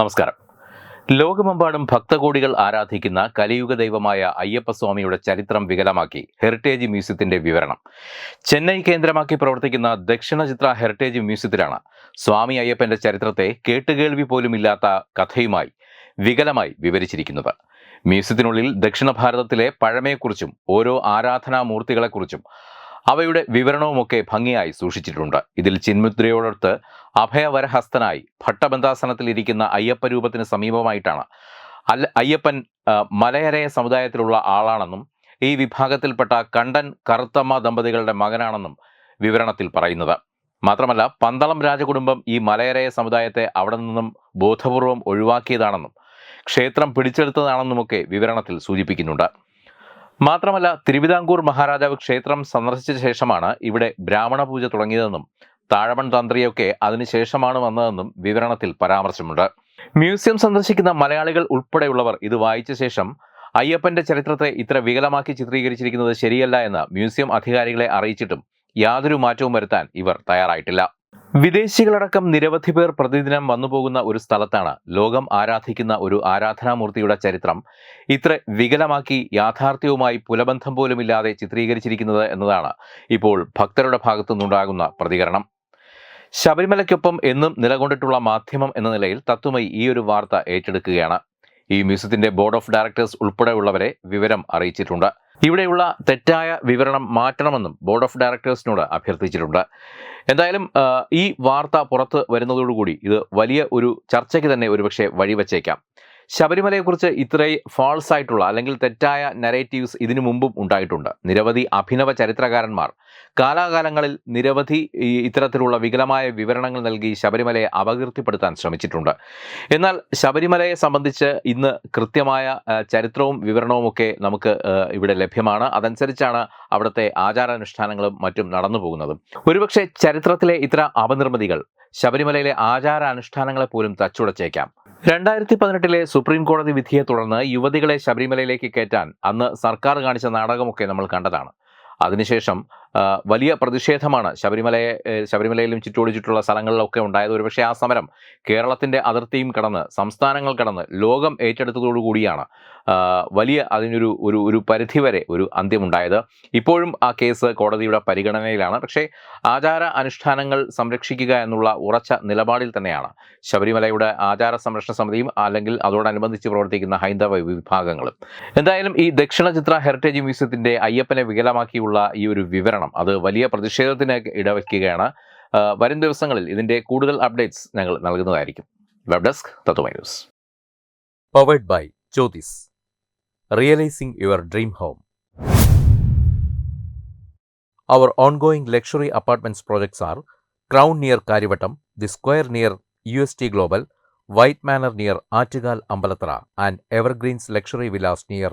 നമസ്കാരം. ലോകമെമ്പാടും ഭക്തകോടികൾ ആരാധിക്കുന്ന കലിയുഗ ദൈവമായ അയ്യപ്പസ്വാമിയുടെ ചരിത്രം വികലമാക്കി ഹെറിറ്റേജ് മ്യൂസിയത്തിന്റെ വിവരണം. ചെന്നൈ കേന്ദ്രമാക്കി പ്രവർത്തിക്കുന്ന ദക്ഷിണ ചിത്ര ഹെറിറ്റേജ് മ്യൂസിയത്തിലാണ് സ്വാമി അയ്യപ്പന്റെ ചരിത്രത്തെ കേട്ടുകേൾവി പോലുമില്ലാത്ത കഥയുമായി വികലമായി വിവരിച്ചിരിക്കുന്നത്. മ്യൂസിയത്തിനുള്ളിൽ ദക്ഷിണ ഭാരതത്തിലെ പഴമയെക്കുറിച്ചും ഓരോ ആരാധനാമൂർത്തികളെക്കുറിച്ചും അവയുടെ വിവരണവുമൊക്കെ ഭംഗിയായി സൂക്ഷിച്ചിട്ടുണ്ട്. ഇതിൽ ചിന്മുദ്രയോടൊത്ത് അഭയവരഹസ്തനായി ഭട്ടബന്ധാസനത്തിൽ ഇരിക്കുന്ന അയ്യപ്പ രൂപത്തിന് സമീപമായിട്ടാണ്. അല്ല അയ്യപ്പൻ മലയരയ സമുദായത്തിലുള്ള ആളാണെന്നും ഈ വിഭാഗത്തിൽപ്പെട്ട കണ്ടൻ കറുത്തമ്മ ദമ്പതികളുടെ മകനാണെന്നും വിവരണത്തിൽ പറയുന്നത്. മാത്രമല്ല പന്തളം രാജകുടുംബം ഈ മലയരയ സമുദായത്തെ അവിടെ നിന്നും ബോധപൂർവം ഒഴിവാക്കിയതാണെന്നും ക്ഷേത്രം പിടിച്ചെടുത്തതാണെന്നുമൊക്കെ വിവരണത്തിൽ സൂചിപ്പിക്കുന്നുണ്ട്. മാത്രമല്ല തിരുവിതാംകൂർ മഹാരാജാവ് ക്ഷേത്രം സന്ദർശിച്ച ശേഷമാണ് ഇവിടെ ബ്രാഹ്മണ പൂജ തുടങ്ങിയതെന്നും താഴവൺ തന്ത്രിയൊക്കെ അതിനുശേഷമാണ് വന്നതെന്നും വിവരണത്തിൽ പരാമർശമുണ്ട്. മ്യൂസിയം സന്ദർശിക്കുന്ന മലയാളികൾ ഉൾപ്പെടെയുള്ളവർ ഇത് വായിച്ച ശേഷം അയ്യപ്പന്റെ ചരിത്രത്തെ ഇത്ര വികലമാക്കി ചിത്രീകരിച്ചിരിക്കുന്നത് ശരിയല്ല എന്ന് മ്യൂസിയം അധികാരികളെ അറിയിച്ചിട്ടും യാതൊരു മാറ്റവും വരുത്താൻ ഇവർ തയ്യാറായിട്ടില്ല. വിദേശികളടക്കം നിരവധി പേർ പ്രതിദിനം വന്നുപോകുന്ന ഒരു സ്ഥലത്താണ് ലോകം ആരാധിക്കുന്ന ഒരു ആരാധനാമൂർത്തിയുടെ ചരിത്രം ഇത്ര വികലമാക്കി യാഥാർത്ഥ്യവുമായി പുലബന്ധം പോലുമില്ലാതെ ചിത്രീകരിച്ചിരിക്കുന്നത് എന്നതാണ് ഇപ്പോൾ ഭക്തരുടെ ഭാഗത്തു നിന്നുണ്ടാകുന്ന പ്രതികരണം. ശബരിമലയ്ക്കൊപ്പം എന്നും നിലകൊണ്ടിട്ടുള്ള മാധ്യമം എന്ന നിലയിൽ തത്വമയി ഈ ഒരു വാർത്ത ഏറ്റെടുക്കുകയാണ്. ഈ മ്യൂസിയത്തിന്റെ ബോർഡ് ഓഫ് ഡയറക്ടേഴ്സ് ഉൾപ്പെടെയുള്ളവരെ വിവരം അറിയിച്ചിട്ടുണ്ട്. ഇവിടെയുള്ള തെറ്റായ വിവരണം മാറ്റണമെന്നും ബോർഡ് ഓഫ് ഡയറക്ടേഴ്സിനോട് അഭ്യർത്ഥിച്ചിട്ടുണ്ട്. എന്തായാലും ഈ വാർത്ത പുറത്ത് വരുന്നതോടുകൂടി ഇത് വലിയ ഒരു ചർച്ചയ്ക്ക് തന്നെ ഒരുപക്ഷെ വഴിവെച്ചേക്കാം. ശബരിമലയെക്കുറിച്ച് ഇത്രയും ഫാൾസ് ആയിട്ടുള്ള അല്ലെങ്കിൽ തെറ്റായ നരേറ്റീവ്സ് ഇതിനു മുമ്പും ഉണ്ടായിട്ടുണ്ട്. നിരവധി അഭിനവ ചരിത്രകാരന്മാർ കാലാകാലങ്ങളിൽ നിരവധി ഇത്തരത്തിലുള്ള വികലമായ വിവരണങ്ങൾ നൽകി ശബരിമലയെ അപകീർത്തിപ്പെടുത്താൻ ശ്രമിച്ചിട്ടുണ്ട്. എന്നാൽ ശബരിമലയെ സംബന്ധിച്ച് ഇന്ന് കൃത്യമായ ചരിത്രവും വിവരണവും ഒക്കെ നമുക്ക് ഇവിടെ ലഭ്യമാണ്. അതനുസരിച്ചാണ് അവിടുത്തെ ആചാരാനുഷ്ഠാനങ്ങളും മറ്റും നടന്നു പോകുന്നതും ഒരുപക്ഷെ ചരിത്രത്തിലെ ഇത്ര അപനിർമ്മിതികൾ ശബരിമലയിലെ ആചാരാനുഷ്ഠാനങ്ങളെ പോലും തച്ചുടച്ചേക്കാം. രണ്ടായിരത്തി പതിനെട്ടിലെ സുപ്രീം കോടതി വിധിയെ തുടർന്ന് യുവതികളെ ശബരിമലയിലേക്ക് കയറ്റാൻ അന്ന് സർക്കാർ കാണിച്ച നാടകമൊക്കെ നമ്മൾ കണ്ടതാണ്. അതിനുശേഷം വലിയ പ്രതിഷേധമാണ് ശബരിമലയെ ശബരിമലയിലും ചുറ്റോടിച്ചിട്ടുള്ള സ്ഥലങ്ങളിലൊക്കെ ഉണ്ടായത്. ഒരുപക്ഷെ ആ സമരം കേരളത്തിന്റെ അതിർത്തിയും കടന്ന് സംസ്ഥാനങ്ങൾ കടന്ന് ലോകം ഏറ്റെടുത്തതോടു കൂടിയാണ് വലിയ അതിനൊരു ഒരു ഒരു പരിധിവരെ ഒരു അന്ത്യമുണ്ടായത്. ഇപ്പോഴും ആ കേസ് കോടതിയുടെ പരിഗണനയിലാണ്. പക്ഷേ ആചാര അനുഷ്ഠാനങ്ങൾ സംരക്ഷിക്കുക എന്നുള്ള ഉറച്ച നിലപാടിൽ തന്നെയാണ് ശബരിമലയുടെ ആചാര സംരക്ഷണ സമിതിയും അല്ലെങ്കിൽ അതോടനുബന്ധിച്ച് പ്രവർത്തിക്കുന്ന ഹൈന്ദവ വിഭാഗങ്ങളും. എന്തായാലും ഈ ദക്ഷിണ ചിത്ര ഹെറിറ്റേജ് മ്യൂസിയത്തിന്റെ അയ്യപ്പനെ വികലമാക്കിയുള്ള ഈ ഒരു വിവരണം അത് വലിയ പ്രതിഷേധത്തിന് ഇടവയ്ക്കുകയാണ് വരും ദിവസങ്ങളിൽ ഇതിന്റെ കൂടുതൽ അപ്ഡേറ്റ്സ് ഞങ്ങൾ നൽകുന്നതായിരിക്കും web desk Tatvamayi news powered by Jyothis realising your dream home Our ongoing luxury apartments projects are Crown near Karivattam, The Square near UST Global, White Manor near Aatugal Ambalatra, and Evergreens Luxury Villas near